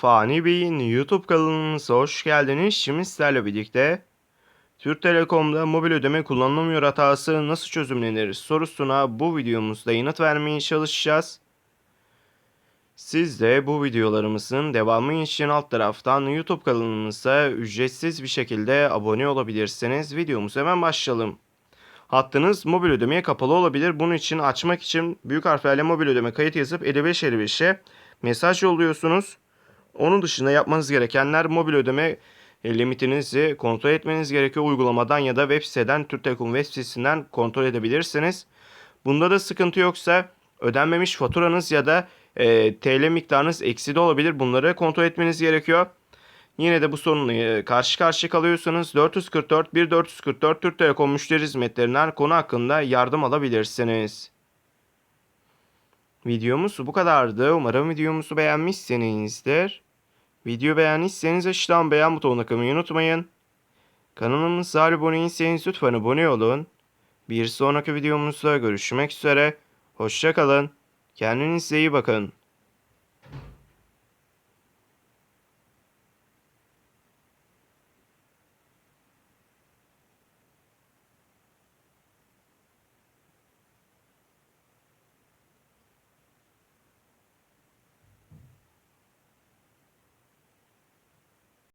Fani Bey'in YouTube kanalımıza hoş geldiniz. Şimdi sizlerle birlikte Türk Telekom'da mobil ödeme kullanılamıyor hatası nasıl çözümlenir sorusuna bu videomuzda yanıt vermeye çalışacağız. Siz de bu videolarımızın devamı için alt taraftan YouTube kanalımıza ücretsiz bir şekilde abone olabilirsiniz. Videomuza hemen başlayalım. Hattınız mobil ödemeye kapalı olabilir. Bunun için açmak için büyük harflerle mobil ödeme kayıt yazıp 5555'e mesaj yolluyorsunuz. Onun dışında yapmanız gerekenler mobil ödeme e, limitinizi kontrol etmeniz gerekiyor. Uygulamadan ya da web siteden Türk Telekom web sitesinden kontrol edebilirsiniz. Bunda da sıkıntı yoksa ödenmemiş faturanız ya da e, TL miktarınız eksi de olabilir. Bunları kontrol etmeniz gerekiyor. Yine de bu sorunla e, karşı karşıya kalıyorsanız 444 1444 Türk Telekom müşteri hizmetlerinden konu hakkında yardım alabilirsiniz. Videomuz bu kadardı. Umarım videomuzu beğenmişsinizdir. Video beğendiyseniz aşağıdan beğen butonuna kılmayı unutmayın. Kanalımıza abone lütfen abone olun. Bir sonraki videomuzda görüşmek üzere. Hoşçakalın. Kendinize iyi bakın.